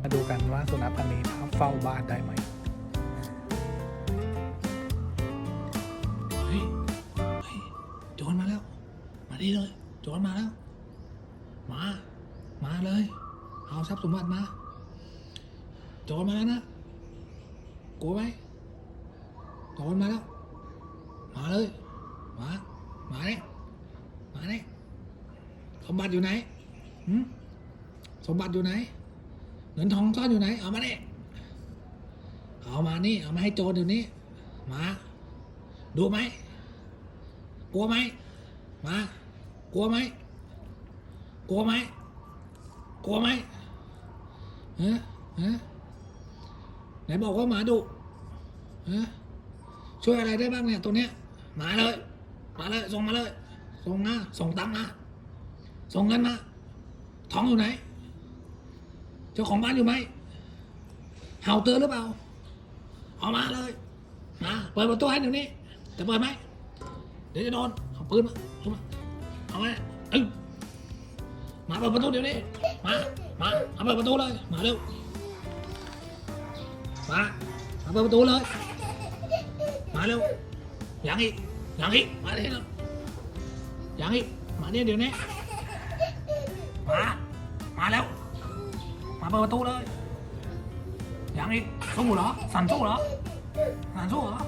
มาดูกันว่าสุนัขพันธ์นี้เฝ้าบ้านได้ไหมเฮ้ยเฮ้ยโจรมาแล้ว มาดีเลย โจรมาแล้ว มา มาเลย เอาทรัพย์สมบัติมา โจรมาแล้วนะกลัวไหมโจรมาแล้ว มาเลย มา มาเนี่ยมาเนี่ยสมบัติอยู่ไหนหืมสมบัติอยู่ไหน เงินทองซ่อนอยู่ไหน เอามาเนี่ยเอามานี่ เอามาให้โจรเดี๋ยวนี้ มา ดูไหม กลัวไหม มา กลัวไหม กลัวไหม กลัวไหมฮะฮะไหนบอกว่าหมาดุฮะช่วยอะไรได้บ้างเนี่ยตัวเนี้ย มาเลย มาเลย ส่งมาเลย ส่งนะส่งตังค์มา ส่งเงินมา ท้องอยู่ไหน จ้าของบ้านอยู่ไหมเห่าเตือนหรือเปล่าเอามาเลยมาเปิดประตูให้เดี๋ยวนี้จะเปิดไหมเดี๋ยวจะโดนเอาปืนมาเอามาเอามาเอ้ยมาเปิดประตูเดี๋ยวนี้มามาเอาเปิดประตูเลยมาเร็วมามาเปิดประตูเลยมาเร็วยังอีกยังอีกมาเร็วยังอีกมาเนี่ยเดี๋ยวนี้มา มาเปิดประตูเลย ยังอีกสู้เหรอ สั่นสู้เหรอ สั่นสู้เหรอ